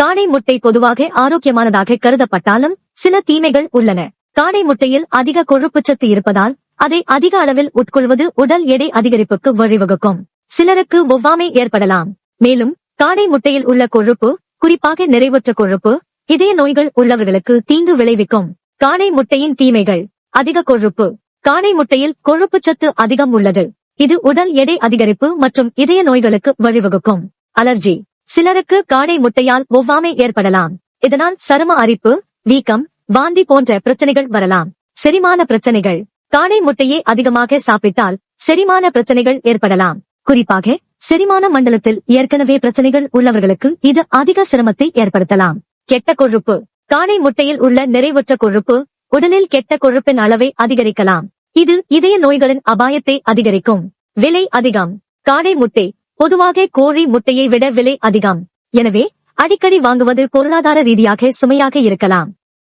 காடை முட்டை பொதுவாக ஆரோக்கியமானதாக கருதப்பட்டாலும் சில தீமைகள் உள்ளன. காடை முட்டையில் அதிக கொழுப்புச்சத்து இருப்பதால் அதை அதிக அளவில் உட்கொள்வது உடல் எடை அதிகரிப்புக்கு வழிவகுக்கும். சிலருக்கு ஒவ்வாமை ஏற்படலாம். மேலும் காடை முட்டையில் உள்ள கொழுப்பு குறிப்பாக நிறைவுற்ற கொழுப்பு இதய நோய்கள் உள்ளவர்களுக்கு தீங்கு விளைவிக்கும். காடை முட்டையின் தீமைகள். அதிக கொழுப்பு. காடை முட்டையில் கொழுப்புச்சத்து அதிகம் உள்ளது. இது உடல் எடை அதிகரிப்பு மற்றும் இதய நோய்களுக்கு வழிவகுக்கும். அலர்ஜி. சிலருக்கு காடை முட்டையால் ஒவ்வாமை ஏற்படலாம். இதனால் சரும அரிப்பு வீக்கம் வாந்தி போன்ற பிரச்சனைகள் வரலாம். செரிமான பிரச்சனைகள். காடை முட்டையை அதிகமாக சாப்பிட்டால் செரிமான பிரச்சனைகள் ஏற்படலாம். குறிப்பாக செரிமான மண்டலத்தில் ஏற்கனவே பிரச்சனைகள் உள்ளவர்களுக்கு இது அதிக சிரமத்தை ஏற்படுத்தலாம். கெட்ட கொழுப்பு. காடை முட்டையில் உள்ள நிறைவுற்ற கொழுப்பு உடலில் கெட்ட கொழுப்பின் அளவை அதிகரிக்கலாம். இது இதய நோய்களின் அபாயத்தை அதிகரிக்கும். விலை அதிகம். காடை முட்டை பொதுவாக கோழி முட்டையை விட விலை அதிகம். எனவே அடிக்கடி வாங்குவது பொருளாதார ரீதியாக சுமையாக இருக்கலாம்.